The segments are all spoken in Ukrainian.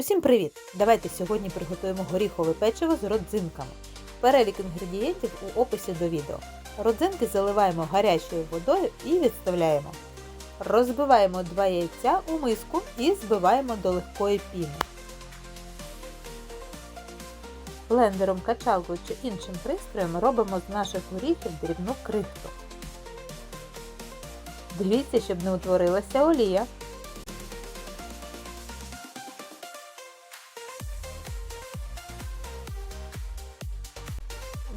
Усім привіт! Давайте сьогодні приготуємо горіхове печиво з родзинками. Перелік інгредієнтів у описі до відео. Родзинки заливаємо гарячою водою і відставляємо. Розбиваємо 2 яйця у миску і збиваємо до легкої піни. Блендером, качалкою чи іншим пристроєм робимо з наших горіхів дрібну крихту. Дивіться, щоб не утворилася олія.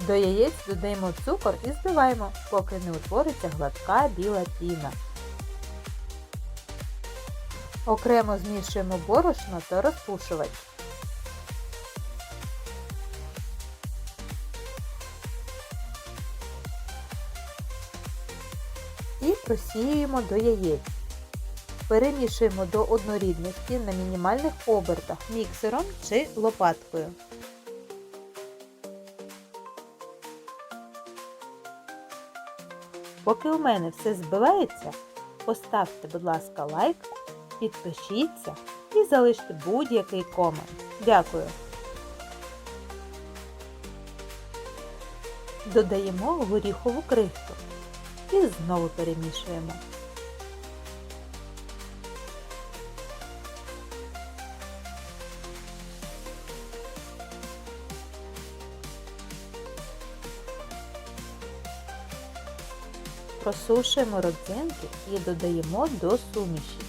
До яєць додаємо цукор і збиваємо, поки не утвориться гладка біла піна. Окремо змішуємо борошно та розпушувач. І просіюємо до яєць. Перемішуємо до однорідності на мінімальних обертах міксером чи лопаткою. Поки у мене все збивається, поставте, будь ласка, лайк, підпишіться і залиште будь-який комент. Дякую! Додаємо горіхову крихту і знову перемішуємо. Просушуємо родзинки і додаємо до суміші.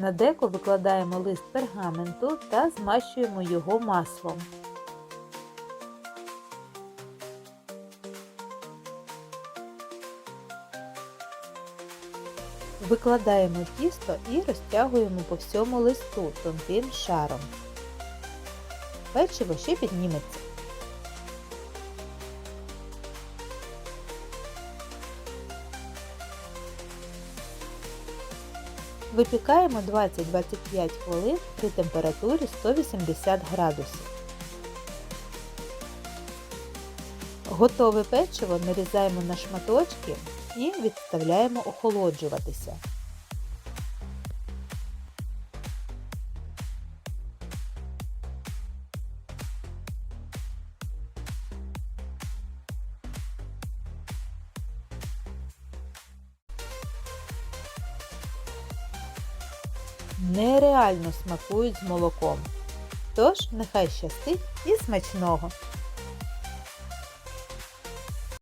На деко викладаємо лист пергаменту та змащуємо його маслом. Викладаємо тісто і розтягуємо по всьому листу тонким шаром. Печиво ще підніметься. Випікаємо 20-25 хвилин при температурі 180 градусів. Готове печиво нарізаємо на шматочки і відставляємо охолоджуватися. Нереально смакують з молоком. Тож, нехай щастить і смачного!